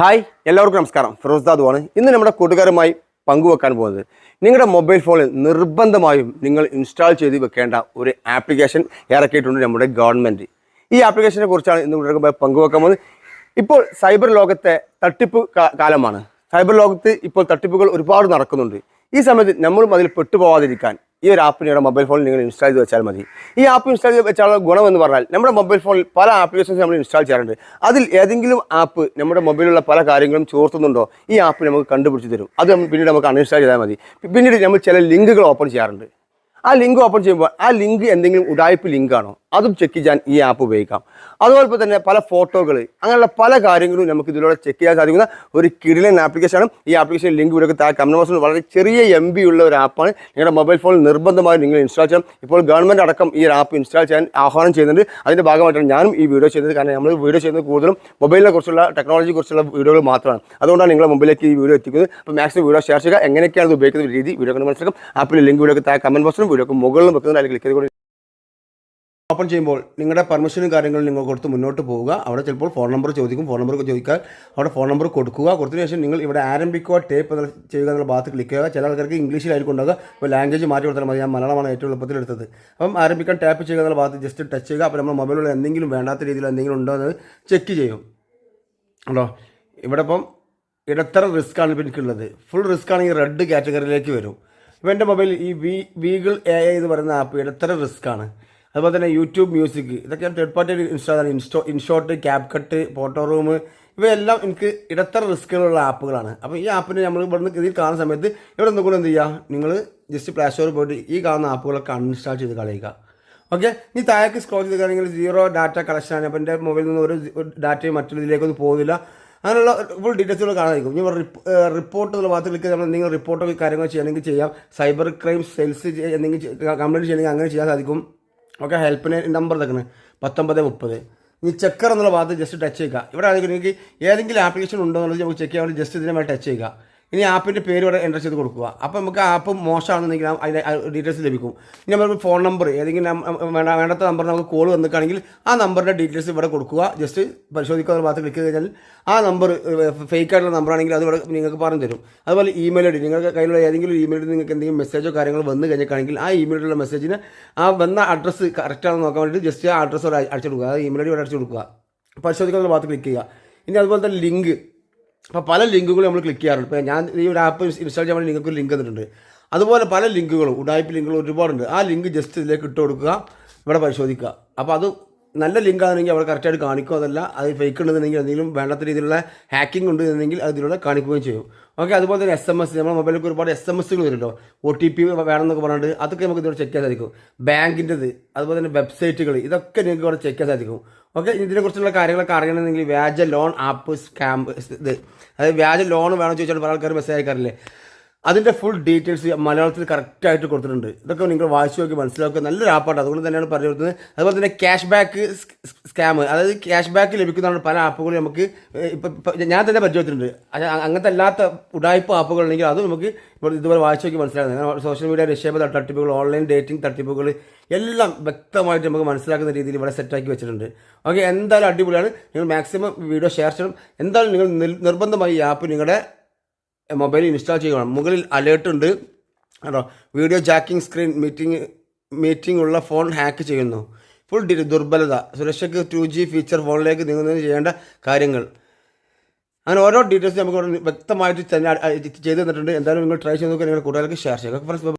Hi എല്ലാവർക്കും നമസ്കാരം. ഫിറോസ് ദാദുവാണ്. ഇന്ന് നമ്മുടെ കൂട്ടുകാരുമായി പങ്കുവെക്കാൻ പോകുന്നത്. നിങ്ങളുടെ മൊബൈൽ ഫോണിൽ നിർബന്ധമായും നിങ്ങൾ ഇൻസ്റ്റാൾ ചെയ്ത് വെക്കേണ്ട ഒരു ആപ്ലിക്കേഷൻ ഇറക്കിയിട്ടുണ്ട് നമ്മുടെ ഗവൺമെന്റ്. ഈ ആപ്ലിക്കേഷനെ കുറിച്ചാണ് ഇന്ന് കൂട്ടുകാർക്ക് പങ്കുവെക്കാൻ പോകുന്നത്. ഇപ്പോൾ സൈബർ ലോകത്തെ തട്ടിപ്പ് കാലമാണ്. സൈബർ ലോകത്ത് ഇപ്പോൾ തട്ടിപ്പുകൾ ഒരുപാട് നടക്കുന്നുണ്ട്. ഈ സമയത്ത് നമ്മളും അതിൽ പെട്ടുപോകാതിരിക്കാൻ ഈ ഒരു ആപ്പ് നിങ്ങളുടെ മൊബൈൽ ഫോണിൽ നിങ്ങൾ ഇൻസ്റ്റാൾ ചെയ്ത് വെച്ചാൽ മതി. ഈ ആപ്പ് ഇൻസ്റ്റാൾ ചെയ്ത് വെച്ചാലുള്ള ഗുണമെന്ന് പറഞ്ഞാൽ നമ്മുടെ മൊബൈൽ ഫോണിൽ പല ആപ്ലിക്കേഷൻസ് നമ്മൾ ഇൻസ്റ്റാൾ ചെയ്യാറുണ്ട്. അതിൽ ഏതെങ്കിലും ആപ്പ് നമ്മുടെ മൊബൈലുള്ള പല കാര്യങ്ങളും ചോർത്തുന്നുണ്ടോ? ഈ ആപ്പ് നമുക്ക് കണ്ടുപിടിച്ച് തരും. അത് പിന്നീട് നമുക്ക് അൺഇൻസ്റ്റാൾ ചെയ്താൽ മതി. പിന്നീട് നമ്മൾ ചില ലിങ്കുകൾ ഓപ്പൺ ചെയ്യാറുണ്ട്. ആ ലിങ്ക് ഓപ്പൺ ചെയ്യുമ്പോൾ ആ ലിങ്ക് എന്തെങ്കിലും ഉടായ്പ ലിങ്കാണോ? അതും ചെക്ക് ചെയ്യാൻ ഈ ആപ്പ് ഉപയോഗിക്കാം. അതുപോലെ തന്നെ പല ഫോട്ടോകൾ അങ്ങനെയുള്ള പല കാര്യങ്ങളും നമുക്ക് ഇതിലൂടെ ചെക്ക് ചെയ്യാൻ സാധിക്കുന്ന ഒരു കിടിലൻ ആപ്ലിക്കേഷനാണ് ഈ ആപ്ലിക്കേഷൻ ലിങ്ക് ഇവിടെ താഴെ കമന്റ് ബോക്സിൽ വളരെ ചെറിയ എം ഉള്ള ഒരു ആപ്പാണ് നിങ്ങളുടെ മൊബൈൽ ഫോണിൽ നിർബന്ധമായും നിങ്ങൾ ഇൻസ്റ്റാൾ ചെയ്യണം. ഇപ്പോൾ ഗവൺമെന്റ് അടക്കം ഈ ആപ്പ് ഇൻസ്റ്റാൾ ചെയ്യാൻ ആഹ്വാനം ചെയ്യുന്നുണ്ട്. അതിന്റെ ഭാഗമായിട്ടാണ് ഞാനും ഈ വീഡിയോ ചെയ്യുന്നത്. കാരണം നമ്മൾ വീഡിയോ ചെയ്യുന്നത് കൂടുതലും മൊബൈലിനെ കുറിച്ചുള്ള ടെക്നോളജി കുറിച്ചുള്ള വീഡിയോകൾ മാത്രമാണ്. അതുകൊണ്ടാണ് നിങ്ങളുടെ മുമ്പിലേക്ക് ഈ വീഡിയോ എത്തിക്കുന്നത്. അപ്പോൾ മാക്സിമം വീഡിയോ ഷെയർ ചെയ്യുക. എങ്ങനെയൊക്കെയാണ് ഇത് ഉപയോഗിക്കുന്ന രീതി? വീഡിയോ കണ്ട് മനസ്സിലാക്കും. ആപ്പിൽ ലിങ്ക് വീഡിയോ താഴെ കമന്റ് ബോക്സിലും വീഡിയോക്ക് മുകളിലും വെക്കുന്നത് അതിൽ ക്ലിക്ക് ചെയ്തുകൊണ്ട് ഓപ്പൺ ചെയ്യുമ്പോൾ നിങ്ങളുടെ പെർമിഷനും കാര്യങ്ങളും നിങ്ങൾ കൊടുത്ത് മുന്നോട്ട് പോവുക. അവിടെ ചിലപ്പോൾ ഫോൺ നമ്പർ ചോദിക്കും ഫോൺ നമ്പർ ചോദിക്കാൻ അവിടെ ഫോൺ നമ്പർ കൊടുക്കുക. കൊടുത്തതിന് ശേഷം നിങ്ങൾ ഇവിടെ ആരംഭിക്കുക ടേപ്പ് ചെയ്യുക എന്നുള്ള ഭാഗത്ത് ക്ലിക്ക് ചെയ്യുക. ചില ആൾക്കാർക്ക് ഇംഗ്ലീഷിലായിരിക്കും ഉണ്ടാകുക അപ്പോൾ ലാംഗ്വേജ് മാറ്റി കൊടുത്താൽ മതി. ഞാൻ മലയാളമാണ് ഏറ്റവും എളുപ്പത്തിൽ എടുത്തത്. അപ്പം ആരംഭിക്കാൻ ടാപ്പ് ചെയ്യുക എന്നുള്ള ഭാഗത്ത് ജസ്റ്റ് ടച്ച് ചെയ്യുക. അപ്പോൾ നമ്മുടെ മൊബൈലിൽ എന്തെങ്കിലും വേണ്ടാത്ത രീതിയിൽ എന്തെങ്കിലും ഉണ്ടോ എന്ന് ചെക്ക് ചെയ്യും. ഉണ്ടോ? ഇവിടെ ഇപ്പം ഇടത്തര റിസ്ക് ആണ് എനിക്കുള്ളത്. ഫുൾ റിസ്ക് ആണെങ്കിൽ റെഡ് കാറ്റഗറിയിലേക്ക് വരും. ഇപ്പം എന്റെ മൊബൈൽ ഈ വി വീഗിൾ എ ഐ എന്ന് പറയുന്ന ആപ്പ് ഇടത്തര റിസ്ക് ആണ്. അതുപോലെ തന്നെ യൂട്യൂബ് മ്യൂസിക് ഇതൊക്കെ third party install insta InShot CapCut PhotoRoom ഇവയെല്ലാം എനിക്ക് ഇടത്തര റിസ്ക്കുകളുള്ള ആപ്പുകളാണ്. അപ്പോൾ ഈ ആപ്പിന് നമ്മൾ ഇവിടുന്ന് ഇതിൽ കാണുന്ന സമയത്ത് ഇവിടെ നിന്നുകൂടെ എന്ത് ചെയ്യുക? നിങ്ങൾ ജസ്റ്റ് പ്ലേ സ്റ്റോറിൽ പോയിട്ട് ഈ കാണുന്ന ആപ്പുകളൊക്കെ അൺഇൻസ്റ്റാൾ ചെയ്ത് കളയുക. ഓക്കെ ഇനി താഴേക്ക് സ്ക്രോൾ ചെയ്ത് കഴിഞ്ഞാൽ സീറോ ഡാറ്റ കളക്ഷൻ ആണ്. അപ്പോൾ എന്റെ മൊബൈലിൽ നിന്ന് ഒരു ഡാറ്റയും മറ്റൊരിതിലേക്കൊന്നും പോകുന്നില്ല. അങ്ങനെയുള്ള ഫുൾ ഡീറ്റെയിൽസുകൾ കാണാതിരിക്കും ഇനി റിപ്പോർട്ട് എന്നുള്ള ക്ലിക്ക് നമ്മൾ എന്തെങ്കിലും റിപ്പോർട്ടോ കാര്യങ്ങൾ ചെയ്യണമെങ്കിൽ ചെയ്യാം. സൈബർ ക്രൈം സെൽസ് എന്തെങ്കിലും കംപ്ലൈന്റ് ചെയ്യണമെങ്കിൽ അങ്ങനെ ചെയ്യാൻ സാധിക്കും. ഓക്കെ ഹെൽപ്പിന് നമ്പർ തക്കുന്നത് പത്തൊമ്പത് മുപ്പത്. ഇനി ചെക്കർ എന്നുള്ള ഭാഗത്ത് ജസ്റ്റ് ടച്ച് ചെയ്യുക. ഇവിടെ ആണെങ്കിൽ നിങ്ങൾക്ക് ഏതെങ്കിലും ആപ്ലിക്കേഷൻ ഉണ്ടോ എന്നുള്ളത് നമുക്ക് ചെക്ക് ചെയ്യാൻ വേണ്ടി ജസ്റ്റ് ഇതിനെ ടച്ച് ചെയ്യുക. ഇനി ആപ്പിന്റെ പേര് ഇവിടെ എന്റർ ചെയ്ത് കൊടുക്കുക. അപ്പോൾ നമുക്ക് ആപ്പ് മോശമാണെന്നുണ്ടെങ്കിൽ അതിന്റെ ഡീറ്റെയിൽസ് ലഭിക്കും. ഇനി നമ്മൾ ഫോൺ നമ്പർ ഏതെങ്കിലും വേണ്ട വേണ്ടാത്ത നമ്പർ നമുക്ക് കോൾ വന്നിട്ടാണെങ്കിൽ ആ നമ്പറിന്റെ ഡീറ്റെയിൽസ് ഇവിടെ കൊടുക്കുക. ജസ്റ്റ് പരിശോധിക്കുന്ന ഭാഗത്ത് ക്ലിക്ക് കഴിഞ്ഞാൽ ആ നമ്പർ ഫേക്ക് ആയിട്ടുള്ള നമ്പർ ആണെങ്കിൽ അത് ഇവിടെ നിങ്ങൾക്ക് പറഞ്ഞു തരും. അതുപോലെ ഇമെയിൽ ഐ ഡി നിങ്ങൾക്ക് കയ്യിലുള്ള ഏതെങ്കിലും ഇമെയിൽ ഡി നിങ്ങൾക്ക് എന്തെങ്കിലും മെസ്സേജോ കാര്യങ്ങളോ വന്നു കഴിഞ്ഞിട്ടാണെങ്കിൽ ആ ഇമെയിലുള്ള മെസ്സേജിന് ആ വന്ന അഡ്രസ്സ് കറക്റ്റാണെന്ന് നോക്കാൻ വേണ്ടിയിട്ട് ജസ്റ്റ് ആ അഡ്രസ്സ് ഇവിടെ അടിച്ചു കൊടുക്കുക. ഇമെയിൽ ഐ ഡി ഇവിടെ അടിച്ചു കൊടുക്കുക. പരിശോധിക്കുന്ന ഭാഗത്ത് ക്ലിക്ക് ചെയ്യുക. ഇനി അതുപോലെ തന്നെ ലിങ്ക് അപ്പോൾ പല ലിങ്കുകളും നമ്മൾ ക്ലിക്ക് ചെയ്യാറുണ്ട്. ഇപ്പോൾ ഞാൻ ഈ ഒരു ആപ്പ് ഇൻസ്റ്റാൾ ചെയ്യാൻ വേണ്ടി നിങ്ങൾക്ക് ഒരു ലിങ്ക് തന്നിട്ടുണ്ട്. അതുപോലെ പല ലിങ്കുകളും ഉടായ്പ ലിങ്കുകൾ ഒരുപാടുണ്ട്. ആ ലിങ്ക് ജസ്റ്റ് ഇതിലേക്ക് ഇട്ട് കൊടുക്കുക ഇവിടെ പരിശോധിക്കുക. അപ്പോൾ അത് നല്ല ലിങ്ക് ആണെങ്കിൽ അവർ കറക്റ്റായിട്ട് കാണിക്കും അതല്ല അത് ഫേക്ക് ഉണ്ടെന്നുണ്ടെങ്കിൽ എന്തെങ്കിലും വേണ്ടാത്ത രീതിയിലുള്ള ഹാക്കിംഗ് ഉണ്ട് എന്നുണ്ടെങ്കിൽ അതിലൂടെ കാണിക്കുകയും ചെയ്യും. ഓക്കെ അതുപോലെ തന്നെ എസ് എം എസ് നമ്മുടെ മൊബൈലിലേക്ക് ഒരുപാട് എസ് എം എസ്സുകൾ വരുമല്ലോ. ഒ ടി പി വേണമെന്നൊക്കെ പറഞ്ഞിട്ട് അതൊക്കെ നമുക്ക് ഇതിലൂടെ ചെക്ക് ചെയ്യാൻ സാധിക്കും. ബാങ്കിന്റെത് അതുപോലെ തന്നെ വെബ്സൈറ്റുകൾ ഇതൊക്കെ നിങ്ങൾക്ക് ഇവിടെ ചെക്ക് ചെയ്യാൻ സാധിക്കും. ഓക്കെ ഇതിനെക്കുറിച്ചുള്ള കാര്യങ്ങളൊക്കെ അറിയണമെന്നുണ്ടെങ്കിൽ വ്യാജ ലോൺ ആപ്പ് സ്കാം ഇത്. അതായത് വ്യാജ ലോൺ വേണമെന്ന് ചോദിച്ചാൽ പല ആൾക്കാർ മെസ്സേജ് അയക്കാറില്ലേ? അതിന്റെ ഫുൾ ഡീറ്റെയിൽസ് മലയാളത്തിൽ കറക്റ്റായിട്ട് കൊടുത്തിട്ടുണ്ട്. ഇതൊക്കെ നിങ്ങൾ വായിച്ചു നോക്കി മനസ്സിലാക്കുക. നല്ലൊരു ആപ്പാണ് അതുകൊണ്ട് തന്നെയാണ് പറഞ്ഞു കൊടുത്തത് അതുപോലെ തന്നെ ക്യാഷ് ബാക്ക് സ്കാം അതായത് ക്യാഷ് ബാക്ക് ലഭിക്കുന്നതാണ് പല ആപ്പുകളും നമുക്ക് ഇപ്പം ഞാൻ തന്നെ പരിചയത്തിട്ടുണ്ട് അത് അങ്ങനത്തെ അല്ലാത്ത ഉടായ്പ ആപ്പുകൾ ഉണ്ടെങ്കിൽ അത് നമുക്ക് ഇപ്പോൾ ഇതുപോലെ വായിച്ചു നോക്കി മനസ്സിലാക്കുന്നത് സോഷ്യൽ മീഡിയ നിക്ഷേപ തട്ടിപ്പുകൾ ഓൺലൈൻ ഡേറ്റിംഗ് തട്ടിപ്പുകൾ എല്ലാം വ്യക്തമായിട്ട് നമുക്ക് മനസ്സിലാക്കുന്ന രീതിയിൽ ഇവിടെ സെറ്റാക്കി വെച്ചിട്ടുണ്ട്. ഓക്കെ എന്തായാലും അടിപൊളിയാണ്. നിങ്ങൾ മാക്സിമം വീഡിയോ ഷെയർ ചെയ്യണം. എന്തായാലും നിങ്ങൾ നിർബന്ധമായി ഈ ആപ്പ് നിങ്ങളുടെ മൊബൈലിൽ ഇൻസ്റ്റാൾ ചെയ്യണം മുകളിൽ അലേർട്ട് ഉണ്ട്. കേട്ടോ video jacking screen meeting meeting ഉള്ള ഫോൺ ഹാക്ക് ചെയ്യുന്നു. ഫുൾ ദുർബലത. സുരക്ഷയ്ക്ക് ടു ജി ഫീച്ചർ ഫോണിലേക്ക് നീങ്ങുന്നതിന് ചെയ്യേണ്ട കാര്യങ്ങൾ. അങ്ങനെ ഓരോ ഡീറ്റെയിൽസ് നമുക്ക് വ്യക്തമായിട്ട് തന്നെ തന്നിട്ടുണ്ട്. എന്തായാലും നിങ്ങൾ ട്രൈ ചെയ്ത് നോക്കുക നിങ്ങളുടെ കൂട്ടുകാർക്ക് ഷെയർ ചെയ്യുക ഫ്രണ്ട്സ്